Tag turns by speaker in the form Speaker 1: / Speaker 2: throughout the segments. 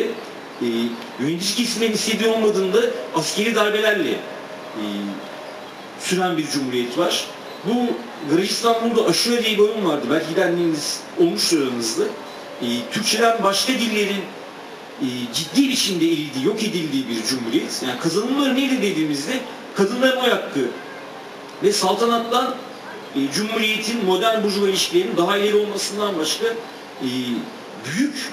Speaker 1: e, yönetici kesimlerin istediği olmadığında askeri darbelerle e, süren bir cumhuriyet var. Bu Garaj İstanbul'da Aşure diye bir oyun vardı. Belki gidenleriniz olmuştur aranızda. E, Türkçeden başka dillerin e, ciddi biçimde erildiği, yok edildiği bir cumhuriyet. Yani kazanımları neydi dediğimizde kadınların oy hakkı ve saltanattan e, cumhuriyetin modern burjuva ilişkilerinin daha ileri olmasından başka e, büyük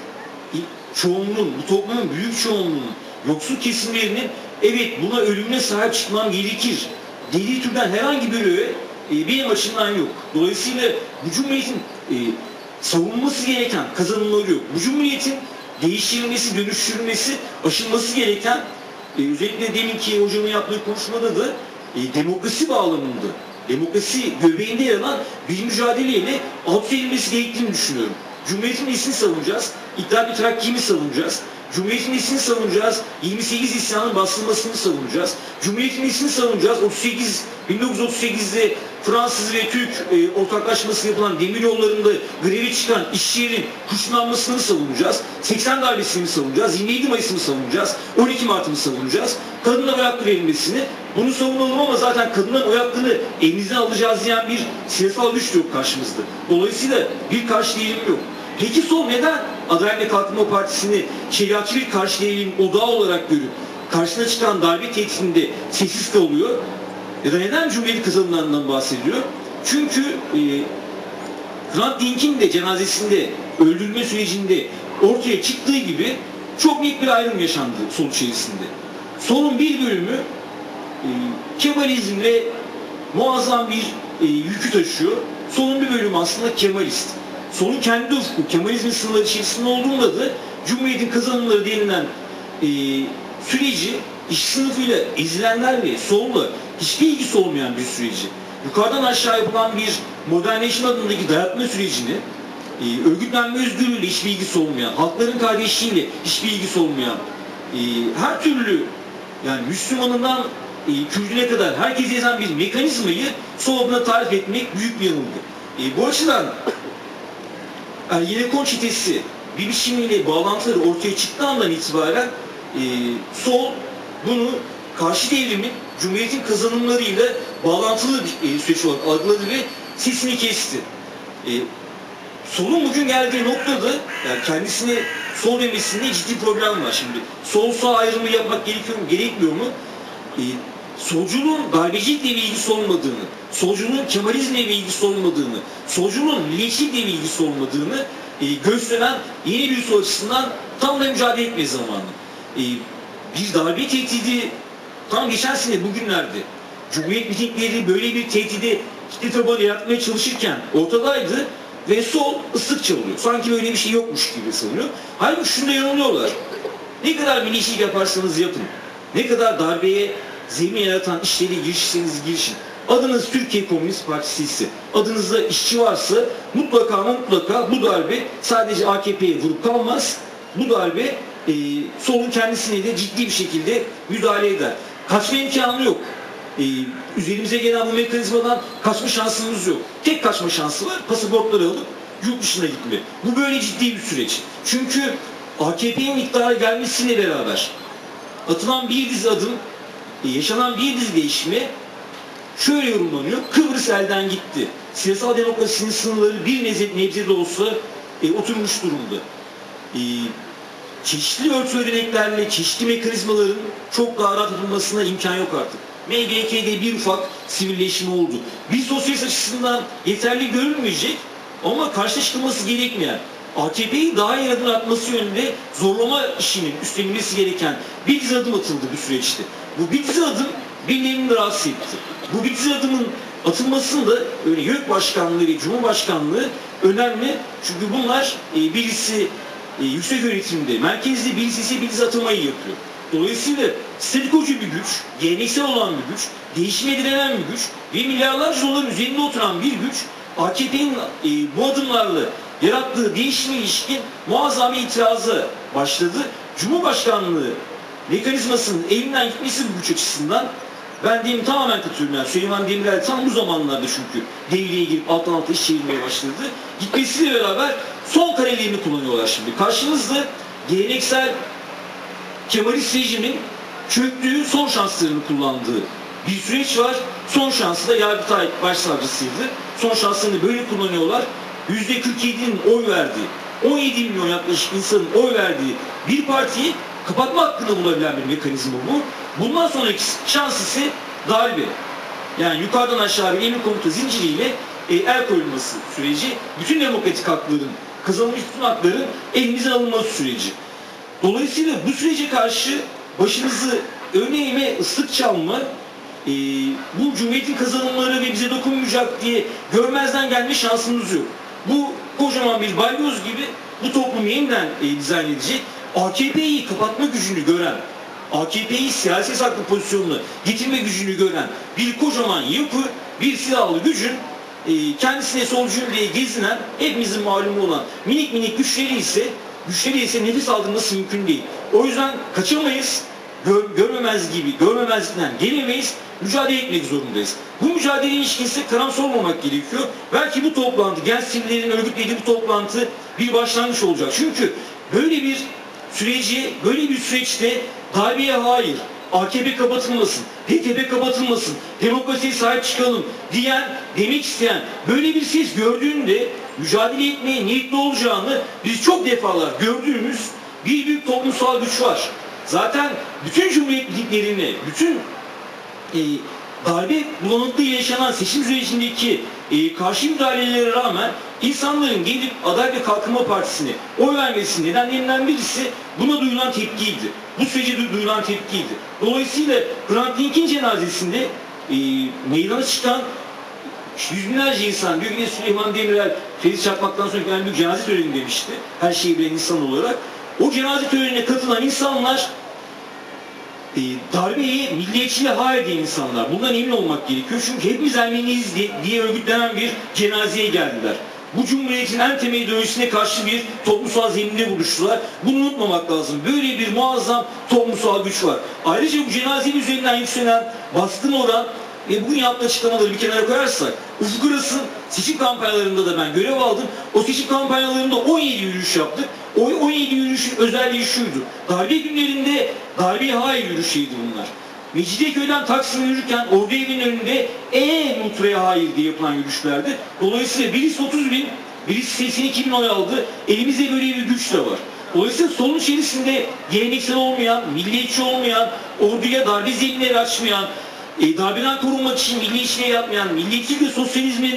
Speaker 1: çoğunluğun, bu toplumun büyük çoğunluğunun yoksul kesimlerinin evet buna ölümüne sahip çıkmam gerekir dediği türden herhangi bir öğe e, benim açımdan yok. Dolayısıyla bu cumhuriyetin e, savunması gereken kazanımları yok. Bu cumhuriyetin değiştirilmesi, dönüştürülmesi, aşılması gereken e, özellikle deminki hocamın yaptığı konuşmada da e, demokrasi bağlamında, demokrasi göbeğinde yer alan bir mücadeleyle alt edilmesi gerektiğini düşünüyorum. Cumhuriyetin ismini savunacağız, İttihat bir Terakki'yi savunacağız, Cumhuriyetin ismini savunacağız, 28 isyanın bastırılmasını savunacağız, Cumhuriyetin ismini savunacağız, 38 1938'de Fransız ve Türk e, ortaklaşması yapılan demir yollarında grevi çıkan işçilerin kuşlanmasını savunacağız. 80 darbesini savunacağız. 27 Mayıs'ını savunacağız. 12 Mart'ını savunacağız. Kadına oy hakkı verilmesini. Bunu savunalım ama zaten kadının oy hakkını elimizden alacağız diyen bir siyasal güç yok karşımızda. Dolayısıyla bir karşı değilim yok. Peki sol neden Adalet ve Kalkınma Partisi'ni şeriatçı bir karşı değilim odağı olarak görüp karşına çıkan darbe tehditinde sessiz kalıyor? Ya da neden Cumhuriyet kazanılanından bahsediyor? Çünkü e, Hrant Dink'in de cenazesinde öldürülme sürecinde ortaya çıktığı gibi çok net bir ayrım yaşandı sol içerisinde. Solun bir bölümü e, Kemalizmle muazzam bir e, yükü taşıyor. Solun bir bölümü aslında Kemalist. Solun kendi ufku, Kemalizmin sınırları içerisinde olduğunda da Cumhuriyet'in kazanımları denilen e, süreci iş sınıfıyla ezilenlerle solla hiçbir ilgisi olmayan bir süreci yukarıdan aşağı yapılan bir modernleşme adındaki dayatma sürecini e, örgütlenme özgürlüğüyle hiçbir ilgisi olmayan, halkların kardeşliğiyle hiçbir ilgisi olmayan, e, her türlü yani Müslümanından e, Kürdüne kadar herkese yazan bir mekanizmayı sol tarif etmek büyük bir yanılgı. E, bu açıdan Ergenekon çetesi bir biçimiyle bağlantıları ortaya çıktığı andan itibaren e, sol bunu karşı devrimin Cumhuriyet'in kazanımlarıyla bağlantılı bir e, süreç olarak algıladı ve sesini kesti. E, solun bugün geldiği noktada yani kendisine sol demesinde ciddi problem var şimdi. Sol sağ ayrımı yapmak gerekiyor mu, gerekmiyor mu? E, solculuğun darbecilikle bir ilgisi olmadığını, solculuğun Kemalizmle bir ilgisi olmadığını, solculuğun milliyetçilikle bir ilgisi olmadığını e, gösteren yeni bir sol açısından tam da mücadele etme zamanı. E, bir darbe tehdidi tam geçen sene bugünlerde Cumhuriyet mitingleri böyle bir tehdidi kitle tabanı yaratmaya çalışırken ortadaydı ve sol ıslık çalıyor. Sanki böyle bir şey yokmuş gibi sanıyor. Halbuki şunda yanılıyorlar. Ne kadar milliyetçilik yaparsanız yapın. Ne kadar darbeye zemin yaratan işleri girişseniz girişin. Adınız Türkiye Komünist Partisi ise, adınızda işçi varsa mutlaka mutlaka bu darbe sadece AKP'ye vurup kalmaz. Bu darbe e, solun kendisine de ciddi bir şekilde müdahale eder. Kaçma imkanı yok. E, üzerimize gelen bu mekanizmadan kaçma şansımız yok. Tek kaçma şansı var, pasaportları alıp yurt dışına gitme. Bu böyle ciddi bir süreç. Çünkü AKP'nin iktidara gelmesiyle beraber atılan bir dizi adım, yaşanan bir dizi değişme şöyle yorumlanıyor. Kıbrıs elden gitti. Siyasal demokrasinin sınırları bir nebze, nebze de olsa e, oturmuş durumda. E, çeşitli örtü ödeneklerle, çeşitli mekanizmaların çok daha rahat yapılmasına imkan yok artık. MGK'de bir ufak sivilleşme oldu. Bir sosyalist açısından yeterli görülmeyecek ama karşı çıkılması gerekmeyen AKP'yi daha iyi adım atması yönünde zorlama işinin üstlenilmesi gereken bir adım atıldı bu süreçte. Bu bir dizi adım birilerini rahatsız etti. Bu bir dizi adımın atılmasında öyle YÖK Başkanlığı ve Cumhurbaşkanlığı önemli. Çünkü bunlar e, birisi e, yüksek öğretimde, merkezde birisi ise bir dizi atılmayı yapıyor. Dolayısıyla statikocu bir güç, geleneksel olan bir güç, değişime direnen bir güç ve milyarlarca doların üzerinde oturan bir güç AKP'nin e, bu adımlarla yarattığı değişime ilişkin muazzam itirazı başladı. Cumhurbaşkanlığı mekanizmasının elinden gitmesi bu güç açısından ben diyeyim tamamen katılıyorum yani Süleyman Demirel tam bu zamanlarda çünkü devreye girip alttan alta iş çevirmeye başladı. Gitmesiyle beraber son karelerini kullanıyorlar şimdi. Karşımızda geleneksel Kemalist rejimin çöktüğü son şanslarını kullandığı bir süreç var. Son şansı da Yargıtay Başsavcısıydı. Son şanslarını böyle kullanıyorlar. %47'nin oy verdiği, 17 milyon yaklaşık insanın oy verdiği bir partiyi kapatma hakkını bulabilen bir mekanizma bu. Bundan sonraki şans ise darbe. Yani yukarıdan aşağı bir emir komuta zinciriyle e, el koyulması süreci, bütün demokratik hakların, kazanılmış bütün hakların elimizden alınması süreci. Dolayısıyla bu sürece karşı başınızı öne eğme, ıslık çalma, e, bu cumhuriyetin kazanımları ve bize dokunmayacak diye görmezden gelme şansınız yok. Bu kocaman bir balyoz gibi bu toplumu yeniden e, dizayn edecek, AKP'yi kapatma gücünü gören, AKP'yi siyasi saklı pozisyonuna getirme gücünü gören bir kocaman yapı, bir silahlı gücün e, kendisine solcuyum diye gezinen, hepimizin malumu olan minik minik güçleri ise güçleri ise nefes aldırması mümkün değil. O yüzden kaçamayız, gör, görmemez gibi, görmemezlikten gelemeyiz, mücadele etmek zorundayız. Bu mücadele ilişkisi karamsar olmamak gerekiyor. Belki bu toplantı, genç sivillerin örgütlediği bu toplantı bir başlangıç olacak. Çünkü böyle bir süreci, böyle bir süreçte darbeye hayır, AKP kapatılmasın, HDP kapatılmasın, demokrasiye sahip çıkalım diyen, demek isteyen böyle bir ses gördüğünde mücadele etmeye niyetli olacağını biz çok defalar gördüğümüz bir büyük toplumsal güç var. Zaten bütün cumhuriyetliklerini, bütün e, darbe bulanıklığı yaşanan seçim sürecindeki e, karşı müdahalelere rağmen insanların gelip Aday ve Kalkınma Partisi'ne oy vermesi nedenlerinden birisi buna duyulan tepkiydi. Bu sürece du- duyulan tepkiydi. Dolayısıyla Hrant Dink'in cenazesinde e, meydana çıkan yüz binlerce insan, bir gün Süleyman Demirel Feriz Çakmak'tan sonra ben bir cenaze töreni demişti. Her şeyi bilen insan olarak. O cenaze törenine katılan insanlar e, darbeyi milliyetçiliğe hayır diyen insanlar. Bundan emin olmak gerekiyor. Çünkü hepimiz Ermeniyiz diye, diye örgütlenen bir cenazeye geldiler. Bu cumhuriyetin en temel ideolojisine karşı bir toplumsal zeminde buluştular. Bunu unutmamak lazım. Böyle bir muazzam toplumsal güç var. Ayrıca bu cenazenin üzerinden yükselen baskın oran ve bugün yaptığı açıklamaları bir kenara koyarsak Ufuk Aras'ın seçim kampanyalarında da ben görev aldım. O seçim kampanyalarında 17 yürüyüş yaptık. O 17 yürüyüşün özelliği şuydu. Darbe günlerinde darbeye hayır yürüyüşüydü bunlar. Mecidiyeköy'den Taksim'e yürürken ordu evinin önünde eee Nutra'ya hayır diye yapılan yürüyüşlerdi. Dolayısıyla birisi 30 bin, birisi 82 bin oy aldı. Elimizde böyle bir güç de var. Dolayısıyla solun içerisinde geleneksel olmayan, milliyetçi olmayan, orduya darbe zeminleri açmayan, darbeden korunmak için milliyetçiliğe yapmayan, milliyetçilik ve sosyalizmin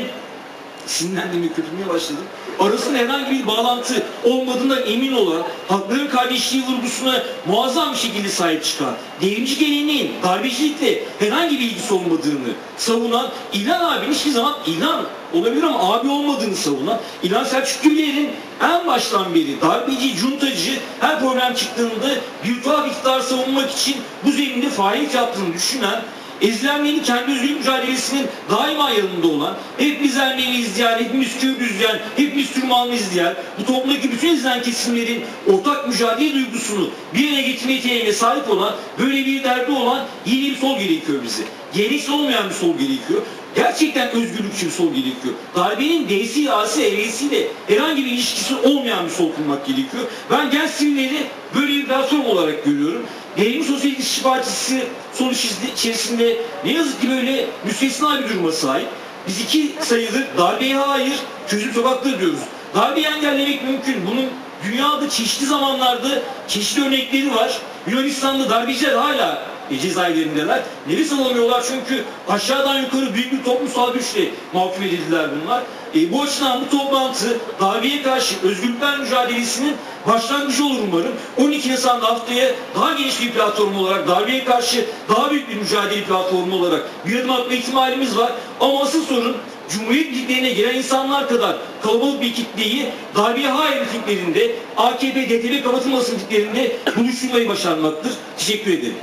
Speaker 1: sinirlendim ve köpürmeye başladım. Arasında herhangi bir bağlantı olmadığından emin olan, hakların kardeşliği vurgusuna muazzam bir şekilde sahip çıkan, devrimci geleneğin darbecilikle herhangi bir ilgisi olmadığını savunan, İlhan abinin hiçbir zaman İlhan olabilir ama abi olmadığını savunan, İlhan Selçuk Güler'in en baştan beri darbeci, cuntacı her problem çıktığında bir tuhaf iktidar savunmak için bu zeminde faaliyet yaptığını düşünen, Ezilenlerin kendi özgürlük mücadelesinin daima yanında olan, hepimiz Ermeniyiz diyen, hepimiz Kürdüz diyen, hepimiz Türkmenliyiz diyen, bu toplumdaki bütün ezilen kesimlerin ortak mücadele duygusunu bir araya getirme yeteneğine sahip olan, böyle bir derdi olan yeni bir sol gerekiyor bize. Geleneksel olmayan bir sol gerekiyor. Gerçekten özgürlükçü bir sol gerekiyor. Darbenin D'si, A'si, E'siyle herhangi bir ilişkisi olmayan bir sol kurmak gerekiyor. Ben genç sivilleri böyle bir platform olarak görüyorum. Devrim Sosyalist İşçi Partisi son içerisinde ne yazık ki böyle müstesna bir duruma sahip. Biz iki sayıdır darbeye hayır, çözüm sokakta diyoruz. Darbeyi engellemek mümkün. Bunun dünyada çeşitli zamanlarda çeşitli örnekleri var. Yunanistan'da darbeciler hala e, cezaevlerindeler. Nefes alamıyorlar çünkü aşağıdan yukarı büyük bir toplumsal güçle mahkum edildiler bunlar. E, bu açıdan bu toplantı darbeye karşı özgürlükler mücadelesinin başlangıcı olur umarım. 12 Nisan'da haftaya daha geniş bir platform olarak darbeye karşı daha büyük bir mücadele platformu olarak bir adım atma ihtimalimiz var. Ama asıl sorun Cumhuriyet birliklerine gelen insanlar kadar kalabalık bir kitleyi darbeye hayır mitinglerinde, AKP, DTP kapatılması mitinglerinde buluşturmayı başarmaktır. Teşekkür ederim.